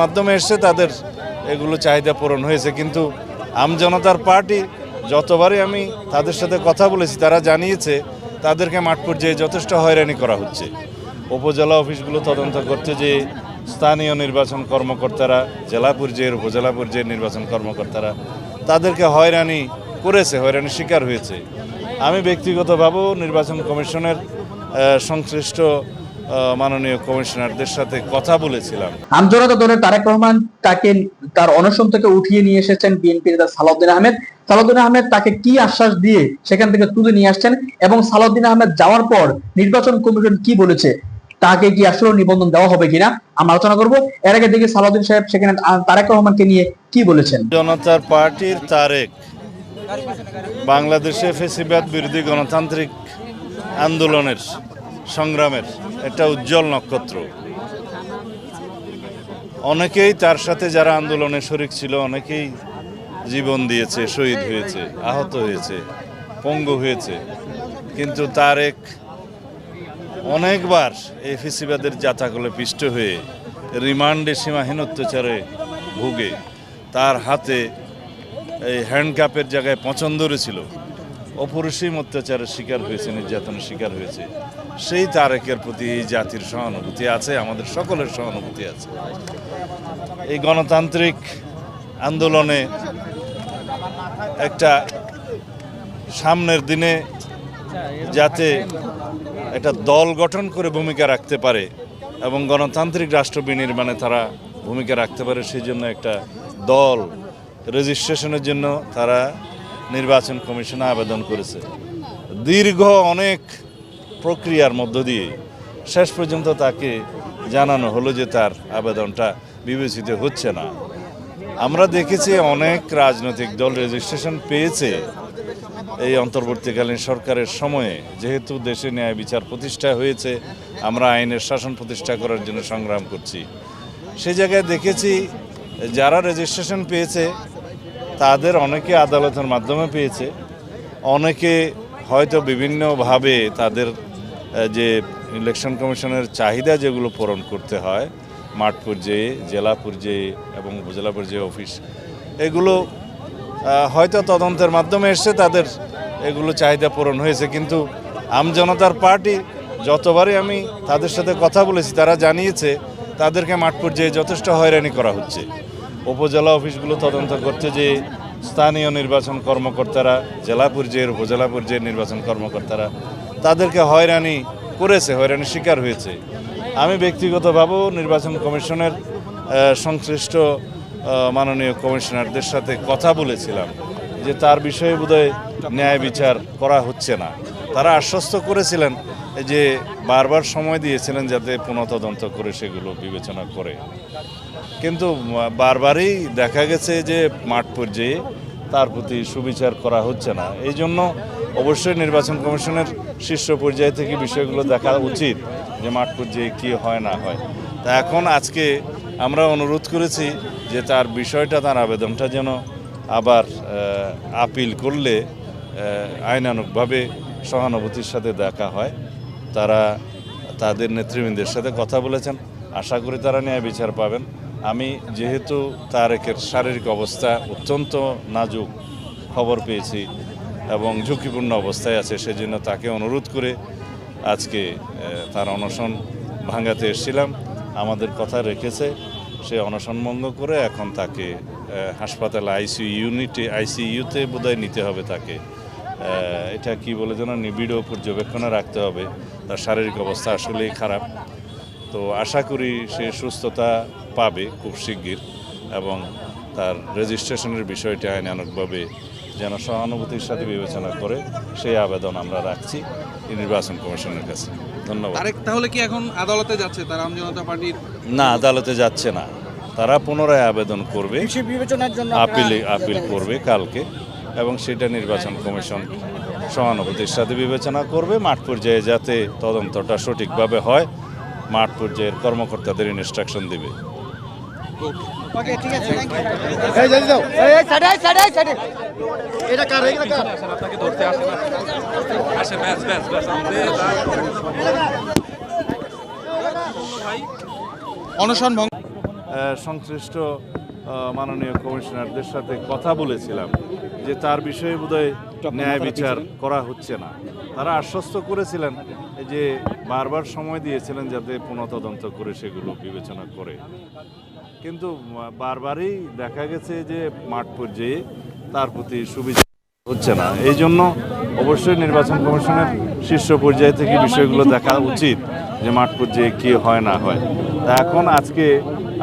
মাধ্যমে এসছে, তাদের এগুলো চাহিদা পূরণ হয়েছে। কিন্তু আমজনতার পার্টি, যতবারই আমি তাদের সাথে কথা বলেছি, তারা জানিয়েছে, তাদেরকে মাঠ পর্যায়ে যথেষ্ট হয়রানি করা হচ্ছে। উপজেলা অফিসগুলো তদন্ত করতে যে স্থানীয় নির্বাচন কর্মকর্তারা, জেলা পর্যায়ের উপজেলা পর্যায়ের নির্বাচন কর্মকর্তারা, তাদেরকে হয়রানি করেছে, হয়রানি শিকার হয়েছে। আমি ব্যক্তিগতভাবেও নির্বাচন কমিশনের সংশ্লিষ্ট মাননীয় কমিশনারদের সাথে কথা বলেছিলাম। আমজনতা দলের তারেক রহমান তাকে, তার অনশন থেকে উঠিয়ে নিয়ে এসেছেন বিএনপি নেতা সালাউদ্দিন আহমেদ। সালাউদ্দিন আহমেদ তাকে কি আশ্বাস দিয়ে সেখান থেকে তুলে নিয়ে আসছেন এবং সালাউদ্দিন আহমেদ যাওয়ার পর নির্বাচন কমিশন কি বলেছে তাকে কি আসলে নিবন্ধন দেওয়া হবে কিনা? আমরা আলোচনা করব। এর আগে দেখি সালাউদ্দিন সাহেব সেখানে তারেক রহমানকে নিয়ে কি বলেছেন? জনতার পার্টির তারেক, বাংলাদেশে ফেসিবাদ বিরোধী গণতান্ত্রিক আন্দোলনের সংগ্রামের একটা উজ্জ্বল নক্ষত্র। অনেকেই তার সাথে যারা আন্দোলনে শরিক ছিল, অনেকেই জীবন দিয়েছে, শহীদ হয়েছে, আহত হয়েছে, পঙ্গু হয়েছে। কিন্তু তারেক অনেকবার এই ফেসিবাদের জাতাকলে পিষ্ট হয়ে রিমান্ডে সীমাহীন অত্যাচারে ভুগে। তার হাতে এই হ্যান্ডকাপের জায়গায় পছন্দ ছিল অপরিসীম অত্যাচারের শিকার হয়েছে, নির্যাতনের শিকার হয়েছে। সেই তারেকের প্রতি এই জাতির সহানুভূতি আছে, আমাদের সকলের সহানুভূতি আছে। এই গণতান্ত্রিক আন্দোলনে একটা সামনের দিনে যাতে একটা দল গঠন করে ভূমিকা রাখতে পারে এবং গণতান্ত্রিক রাষ্ট্র বিনির্মাণে তারা ভূমিকা রাখতে পারে সেই জন্য একটা দল রেজিস্ট্রেশনের জন্য তারা নির্বাচন কমিশনে আবেদন করেছে। দীর্ঘ অনেক প্রক্রিয়ার মধ্য দিয়ে শেষ পর্যন্ত তাকে জানানো হলো যে তার আবেদনটা বিবেচিত হচ্ছে না। আমরা দেখেছি অনেক রাজনৈতিক দল রেজিস্ট্রেশন পেয়েছে। এই অন্তর্বর্তীকালীন সরকারের সময়ে যেহেতু দেশে ন্যায় বিচার প্রতিষ্ঠা হয়েছে, আমরা আইনের শাসন প্রতিষ্ঠা করার জন্য সংগ্রাম করছি। সে জায়গায় দেখেছি, যারা রেজিস্ট্রেশন পেয়েছে, তাদের অনেকে আদালতের মাধ্যমে পেয়েছে। অনেকে হয়তো বিভিন্নভাবে তাদের যে ইলেকশন কমিশনের চাহিদা যেগুলো পূরণ করতে হয় মাঠ পর্যায়ে জেলা পর্যায়ে এবং উপজেলা পর্যায়ে অফিস এগুলো হয়তো তদন্তের মাধ্যমে এসছে তাদের এগুলো চাহিদা পূরণ হয়েছে, কিন্তু আমজনতার পার্টি যতবারই আমি তাদের সাথে কথা বলেছি, তারা জানিয়েছে তাদেরকে মাঠ পর্যায়ে যথেষ্ট হয়রানি করা হচ্ছে। উপজেলা অফিসগুলো তদন্ত করতে যে স্থানীয় নির্বাচন কর্মকর্তারা, জেলা পর্যায়ের, উপজেলা পর্যায়ের নির্বাচন কর্মকর্তারা তাদেরকে হয়রানি করেছে, হয়রানির শিকার হয়েছে। আমি ব্যক্তিগতভাবেও নির্বাচন কমিশনের সংশ্লিষ্ট মাননীয় কমিশনারদের সাথে কথা বলেছিলাম যে তার বিষয়ে বোধহয় ন্যায় বিচার করা হচ্ছে না। তারা আশ্বস্ত করেছিলেন যে বারবার সময় দিয়েছিলেন যাতে পুনঃতদন্ত করে সেগুলো বিবেচনা করে। কিন্তু বারবারই দেখা গেছে যে মাঠ পর্যায়ে তার প্রতি সুবিচার করা হচ্ছে না। এই জন্য অবশ্যই নির্বাচন কমিশনের শীর্ষ পর্যায় থেকে বিষয়গুলো দেখা উচিত যে মাঠ পর্যায়ে কী হয়, না হয়। তা এখন আজকে আমরা অনুরোধ করেছি যে তার বিষয়টা তার আবেদনটা যেন আবার আপিল করলে আহ, আইনানুগভাবে সহানুভূতির সাথে দেখা হয়। তারা তাদের নেতৃবৃন্দের সাথে কথা বলেছেন। আশা করি তারা ন্যায় বিচার পাবেন। আমি যেহেতু তারেকের শারীরিক অবস্থা অত্যন্ত নাজুক খবর পেয়েছি এবং ঝুঁকিপূর্ণ অবস্থায় আছে সেজন্য তাকে অনুরোধ করে আজকে তার অনশন ভাঙাতে এসেছিলাম। আমাদের কথা রেখেছে, সে অনশন ভঙ্গ করে এখন তাকে হাসপাতালে আইসিইউ ইউনিটে, আইসিইউতে বোধহয় নিতে হবে তাকে। এটা কি বলে যেন, নিবিড় পর্যবেক্ষণে রাখতে হবে। তার শারীরিক অবস্থা আসলেই খারাপ। তো আশা করি সে সুস্থতা পাবে খুব শিগগির এবং তার রেজিস্ট্রেশনের বিষয়টি আইনানুগভাবে যেন সহানুভূতির সাথে বিবেচনা করে সেই আবেদন আমরা রাখছি। নির্বাচন কমিশনের কাছে। ধন্যবাদ। আরেক তাহলে কি এখন আদালতে যাচ্ছে তারা আম জনতা পার্টির? না আদালতে যাচ্ছে না। তারা পুনরায় আবেদন করবে বিবেচনার জন্য আপিল আপিল করবে কালকে এবং সেটা নির্বাচন কমিশন সহানুভূতির সাথে বিবেচনা করবে মাঠ পর্যায়ে যাতে তদন্তটা সঠিকভাবে হয়। মাঠ পর্যায়ের কর্মকর্তাদের ইনস্ট্রাকশন দিবে। ওকে ঠিক আছে থ্যাংক ইউ এই যাই দাও এই সাইডে সাইডে সাইডে এটা কার এটা কার? অনশন ভঙ্গ সংশ্লিষ্ট মাননীয় কমিশনারদের সাথে কথা বলেছিলাম যে তার বিষয়ে বোধহয় ন্যায় বিচার করা হচ্ছে না। তারা আশ্বস্ত করেছিলেন যে বারবার সময় দিয়েছিলেন যাতে পুনঃতদন্ত করে সেগুলো বিবেচনা করে। কিন্তু বারবারই দেখা গেছে যে মাঠ পর্যায়ে তার প্রতি সুবিধা হচ্ছে না। এই জন্য অবশ্যই নির্বাচন কমিশনের শীর্ষ পর্যায়ে থেকে বিষয়গুলো দেখা উচিত যে মাঠ পর্যায়ে কি হয় না হয়। তা এখন আজকে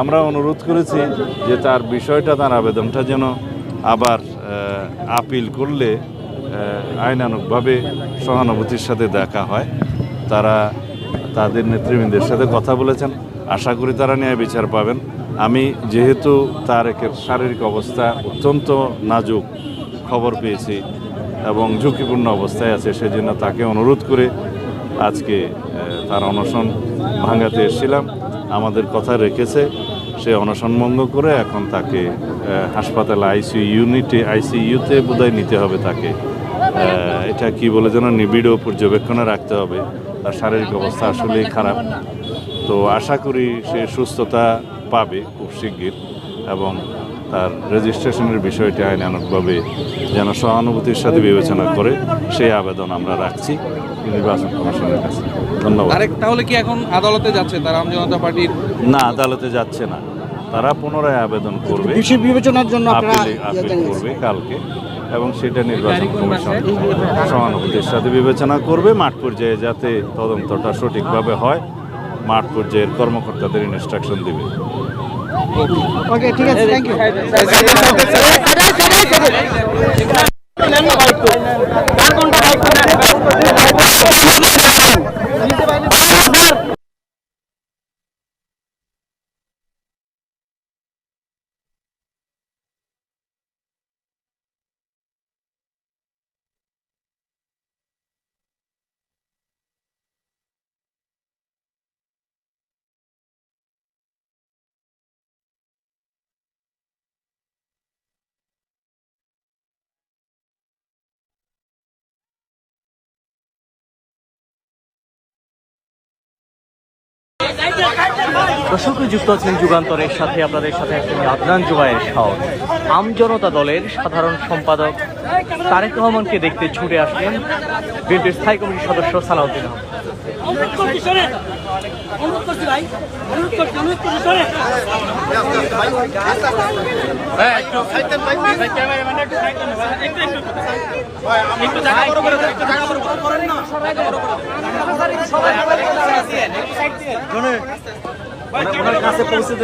আমরা অনুরোধ করেছি যে তার বিষয়টা তার আবেদনটা যেন আবার আপিল করলে আহ, আইনানুগভাবে সহানুভূতির সাথে দেখা হয়। তারা তাদের নেতৃবৃন্দের সাথে কথা বলেছেন। আশা করি তারা ন্যায় বিচার পাবেন। আমি যেহেতু তার একের শারীরিক অবস্থা অত্যন্ত নাজুক খবর পেয়েছি এবং ঝুঁকিপূর্ণ অবস্থায় আছে, সেজন্য তাকে অনুরোধ করে আজকে তার অনশন ভাঙাতে এসেছিলাম। আমাদের কথা রেখেছে, সে অনশন ভঙ্গ করে এখন তাকে হাসপাতালে আইসিইউ ইউনিটে আইসিইউতে বোধহয় নিতে হবে তাকে। এটা কি বলে যেন, নিবিড় পর্যবেক্ষণে রাখতে হবে। তার শারীরিক অবস্থা আসলেই খারাপ। তো আশা করি সে সুস্থতা পাবে খুব শিগগির এবং তার রেজিস্ট্রেশনের বিষয়টি আইনানুগভাবে যেন সহানুভূতির সাথে বিবেচনা করে সেই আবেদন আমরা রাখছি নির্বাচন কমিশনের কাছে। ধন্যবাদ। আরেক তাহলে কি এখন আদালতে যাচ্ছে তারা আম জনতা পার্টির? না আদালতে যাচ্ছে না। তারা পুনরায় আবেদন করবে। বিষয় বিবেচনার জন্য আপনারা আপিল আপিল করবে কালকে এবং সেটা নির্বাচন কমিশন সহানুভূতির সাথে বিবেচনা করবে। মাঠ পর্যায়ে যাতে তদন্তটা সঠিকভাবে হয় মাঠ পর্যায়ের কর্মকর্তাদের ইনস্ট্রাকশন দেবে। ওকে ঠিক আছে থ্যাংক ইউ দর্শক যুক্ত আছেন যুগান্তরের সাথে, আপনাদের সাথে একজন আদনান জুবাইয়ের সাহস আমজনতা দলের সাধারণ সম্পাদক তারেক রহমানকে দেখতে ছুটে আসলেন বিএনপির স্থায়ী কমিটির সদস্য সালাউদ্দিন আহমেদ। অনুরোধ করছি শোনেন অনুরোধ করছি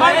ভাই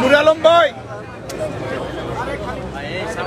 নুর আলম ভাই।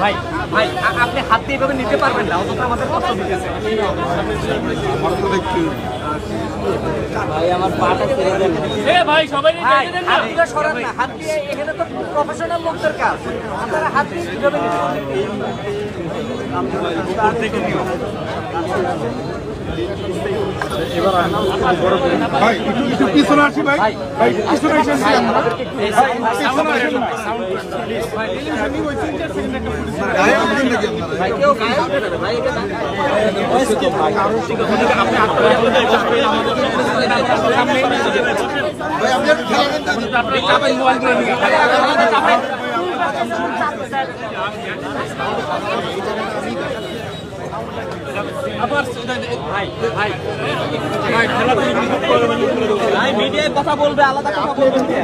ভাই ভাই আপনি হাত দিয়ে এভাবে নিতে পারবেন না অন্তত আমাদের কষ্ট দিতেছে। এ ভাই সবাই রেখে দেন না হাত দিয়ে সরান না হাত দিয়ে এখানে তো প্রফেশনাল লোকদের কাজ আপনারা হাত দিয়ে কীভাবে ভাই একটু একটু পিছনে আসি ভাই। ভাই পিছনে এসে আসি আমরা। পিছনে আসেন না। মিডিয়ায় কথা বলবে আলাদা কথা বলবে।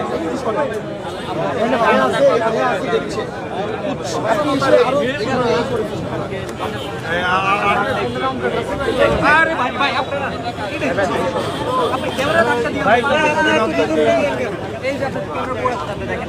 আরে ভাই ভাই আপনারা ক্যামেরা রাখতে দিন এই যে আপনি ক্যামেরা পড়ে আপনি দেখেন।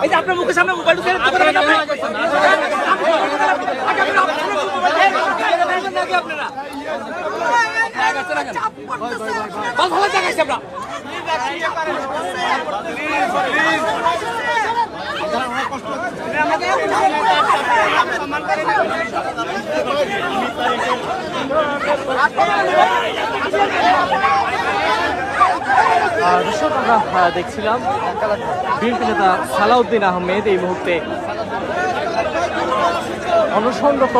এই আপনার মুখের সামনে মোবাইল ঢুকে পারেন আপনারা? আমরা। দেখছিলাম বিএনপি নেতা সালাউদ্দিন আহমেদ এই মুহূর্তে অনশনরত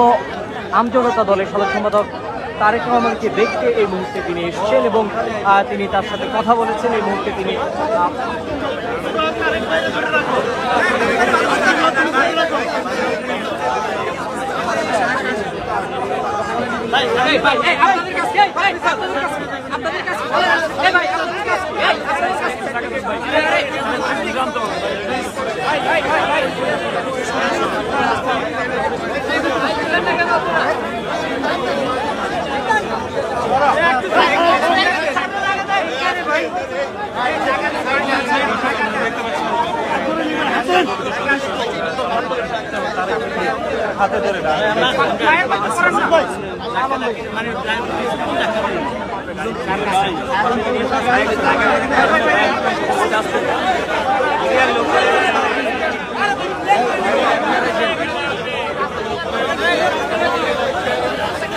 আমজনতা দলের সাধারণ সম্পাদক তারেক রহমানকে দেখতে এই মুহূর্তে তিনি এসেছেন এবং তিনি তার সাথে কথা বলেছেন এই মুহূর্তে তিনি আপনাদের কাছে এই ভাই আপনাদের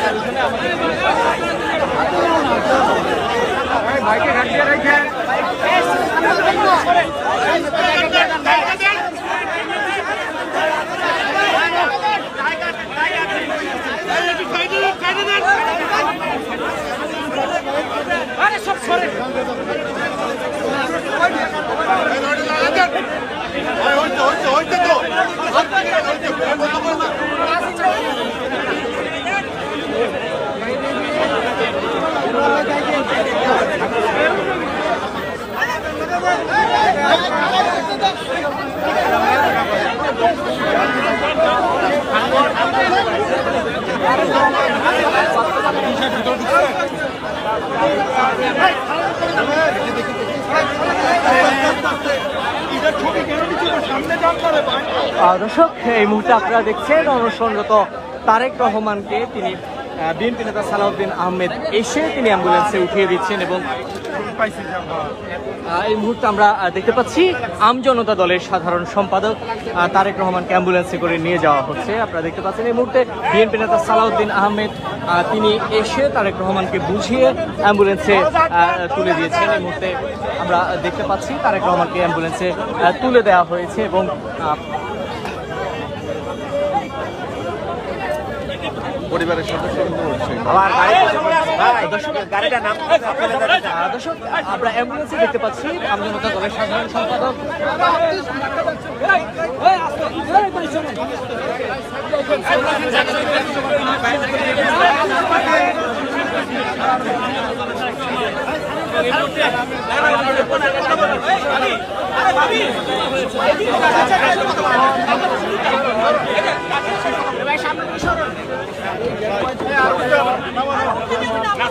কাছে আপনাদের কাছে এই ভাই আপনাদের কাছে এই আপনাদের কাছে এই, এই, এই, এই, এই। আরে সব সরে আহ, দর্শক, এই মুহূর্তে আপনারা দেখছেন অনশনরত তারেক রহমানকে তিনি বিএনপি নেতা সালাউদ্দিন আহমেদ এসে তিনি অ্যাম্বুলেন্সে উঠিয়ে দিচ্ছেন এবং এই মুহূর্তে আমরা দেখতে পাচ্ছি আমজনতা দলের সাধারণ সম্পাদক তারেক রহমানকে অ্যাম্বুলেন্সে করে নিয়ে যাওয়া হচ্ছে। আপনারা দেখতে পাচ্ছেন এই মুহূর্তে বিএনপি নেতা সালাউদ্দিন আহমেদ তিনি এসে তারেক রহমানকে বুঝিয়ে অ্যাম্বুলেন্সে তুলে দিয়েছেন। এই মুহূর্তে আমরা দেখতে পাচ্ছি তারেক রহমানকে অ্যাম্বুলেন্সে তুলে দেওয়া হয়েছে এবং পরিবারের সদস্য দর্শক দর্শক আমরা অ্যাম্বুলেন্সে দেখতে পাচ্ছি আমজনতা দলের সাধারণ সম্পাদক।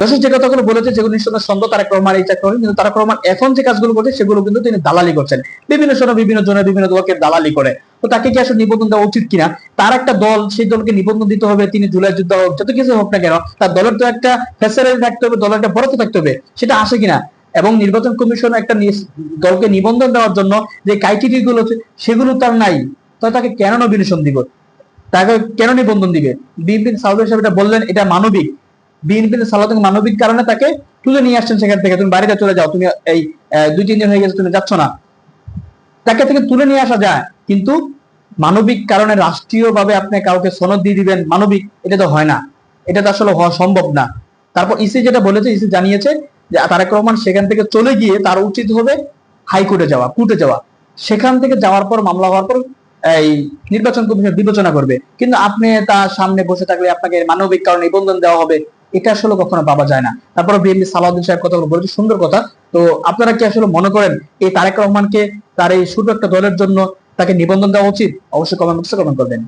দর্শক যে কথাগুলো বলেছে যেগুলো নিঃসন্দেহে সন্দেহ তারেক রহমান এই চাকরি করেন, কিন্তু তারেক রহমান এখন যে কাজগুলো করছে সেগুলো কিন্তু তিনি দালালি করছেন। বিভিন্ন সময় বিভিন্ন জনের বিভিন্ন দলকে দালালি করে। তো তাকে কি আসলে নিবন্ধন দেওয়া উচিত কিনা? তার একটা দল সেই দলকে নিবন্ধন দিতে হবে তিনি জুলাই যুদ্ধ হোক যত কিছু হোক না কেন তার দলের তো একটা ফ্যাসিলিটি থাকতে হবে দলের একটা বরাদ্দ থাকতে হবে সেটা আসে কিনা? এবং নির্বাচন কমিশন একটা দলকে নিবন্ধন দেওয়ার জন্য যে ক্রাইটেরিয়া গুলো সেগুলো তার নাই। তাহলে তাকে কেন নবীনেশন দিব? তাকে কেন নিবন্ধন দিবে? বিএনপি সাউদ সাহেব এটা বললেন এটা মানবিক। বিএনপির সালাউদ্দিন মানবিক কারণে তাকে তুলে নিয়ে আসছেন সেখান থেকে। তুমি বাড়িতে চলে যাও, তুমি এই দুই, তিন দিন হয়ে গেছে তুমি যাচ্ছ না। তাকে থেকে তুলে নিয়ে আসা যায়, কিন্তু মানবিক কারণে রাষ্ট্রীয় ভাবে আপনি কাউকে সনদ দিয়ে দিবেন, মানবিক, এটা তো হয় না। এটা তো আসলে হওয়া সম্ভব না। তারপর ইসি যেটা বলেছে ইসি জানিয়েছে যে তারেক রহমান সেখান থেকে চলে গিয়ে তার উচিত হবে হাইকোর্টে যাওয়া, কোর্টে যাওয়া। সেখান থেকে যাওয়ার পর, মামলা হওয়ার পর, এই নির্বাচন কমিশন বিবেচনা করবে। কিন্তু আপনি তার সামনে বসে থাকলে আপনাকে মানবিক কারণে নিবন্ধন দেওয়া হবে। এটা আসলে কখনো পাওয়া যায় না। তারপরে বিএমবি সালাউদ্দিন সাহেব কথাগুলো বলেছে সুন্দর কথা। তো আপনারা কি আসলে মনে করেন এই তারেক রহমানকে তার এই ছোট একটা দলের জন্য তাকে নিবন্ধন দেওয়া উচিত? অবশ্যই কমেন্ট বক্সে কমেন্ট করবেন।